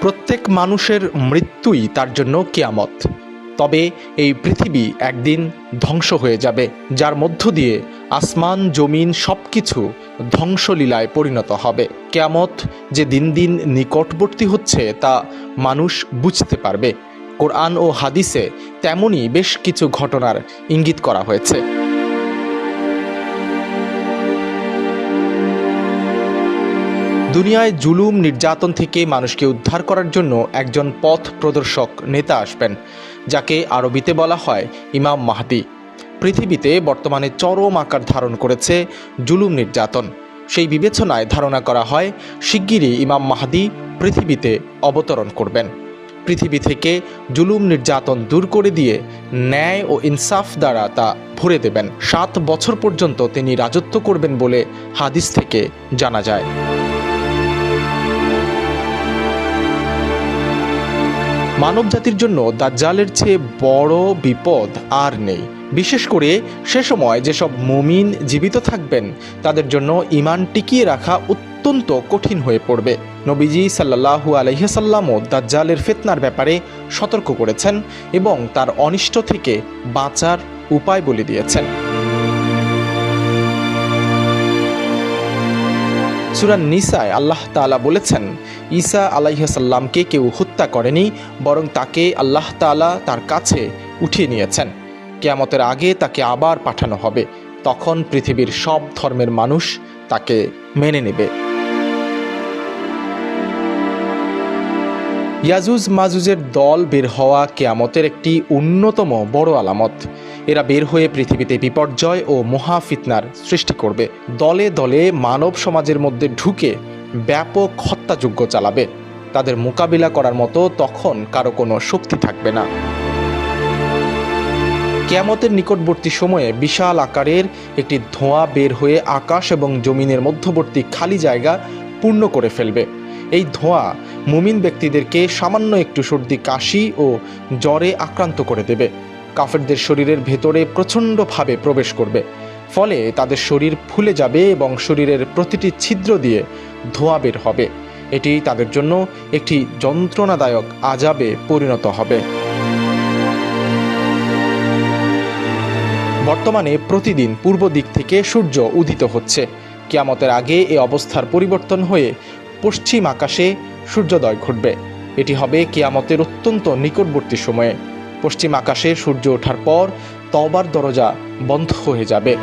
প্রত্যেক মানুষের মৃত্যুই তার জন্য কেয়ামত। তবে এই পৃথিবী একদিন ধ্বংস হয়ে যাবে, যার মধ্য দিয়ে আসমান, জমিন সব কিছু ধ্বংসলীলায় পরিণত হবে। কেয়ামত যে দিন দিন নিকটবর্তী হচ্ছে তা মানুষ বুঝতে পারবে। কোরআন ও হাদিসে তেমনই বেশ কিছু ঘটনার ইঙ্গিত করা হয়েছে। দুনিয়ায় জুলুম, নির্যাতন থেকে মানুষকে উদ্ধার করার জন্য একজন পথ প্রদর্শক নেতা আসবেন, যাকে আরবিতে বলা হয় ইমাম মাহাদি। পৃথিবীতে বর্তমানে চরম আকার ধারণ করেছে জুলুম, নির্যাতন। সেই বিবেচনায় ধারণা করা হয়, শিগগিরই ইমাম মাহাদি পৃথিবীতে অবতরণ করবেন। পৃথিবী থেকে জুলুম, নির্যাতন দূর করে দিয়ে ন্যায় ও ইনসাফ দ্বারা তা ভরে দেবেন। সাত বছর পর্যন্ত তিনি রাজত্ব করবেন বলে হাদিস থেকে জানা যায়। মানব জাতির জন্য দাজ্জালের চেয়ে বড় বিপদ আর নেই। বিশেষ করে সে সময় যেসব মুমিন জীবিত থাকবেন, তাদের জন্য ইমান টিকিয়ে রাখা অত্যন্ত কঠিন হয়ে পড়বে। নবীজি সাল্লাহু আলহিসাল্লামও দাজ্জালের ফেতনার ব্যাপারে সতর্ক করেছেন এবং তার অনিষ্ট থেকে বাঁচার উপায় বলে দিয়েছেন। সুরান নিসায় আল্লাহ তালা বলেছেন, ঈসা আলাইহাসাল্লামকে কেউ হত্যা করেনি, বরং তাকে আল্লাহ তালা তার কাছে উঠিয়ে নিয়েছেন। কেয়ামতের আগে তাকে আবার পাঠানো হবে। তখন পৃথিবীর সব ধর্মের মানুষ তাকে মেনে নেবে। ইয়াজুজ মাজুজের দল বের হওয়া কেয়ামতের একটি অন্যতম বড় আলামত। এরা বের হয়ে পৃথিবীতে বিপর্যয় ও মহাফিতনার সৃষ্টি করবে। দলে দলে মানব সমাজের মধ্যে ঢুকে ব্যাপক হত্যাযজ্ঞ চালাবে। তাদের মোকাবিলা করার মতো তখন কারও কোনো শক্তি থাকবে না। কেয়ামতের নিকটবর্তী সময়ে বিশাল আকারের একটি ধোঁয়া বের হয়ে আকাশ এবং জমিনের মধ্যবর্তী খালি জায়গা পূর্ণ করে ফেলবে। এই ধোঁয়া মুমিন ব্যক্তিদেরকে সামান্য একটু সর্দি, কাশি ও জ্বরে আক্রান্ত করে দেবে। কাফেরদের শরীরের ভেতরে প্রচণ্ডভাবে প্রবেশ করবে। ফলে তাদের শরীর ফুলে যাবে এবং শরীরের প্রতিটি ছিদ্র দিয়ে ধোঁয়া বের হবে। এটি তাদের জন্য একটি যন্ত্রণাদায়ক আজাবে পরিণত হবে। বর্তমানে প্রতিদিন পূর্ব দিক থেকে সূর্য উদিত হচ্ছে। কিয়ামতের আগে এ অবস্থার পরিবর্তন হয়ে পশ্চিম আকাশে সূর্যোদয় ঘটবে। এটি হবে কিয়ামতের অত্যন্ত নিকটবর্তী সময়ে। পশ্চিম আকাশে সূর্য ওঠার পর তবার দরজা বন্ধ হয়ে যাবে।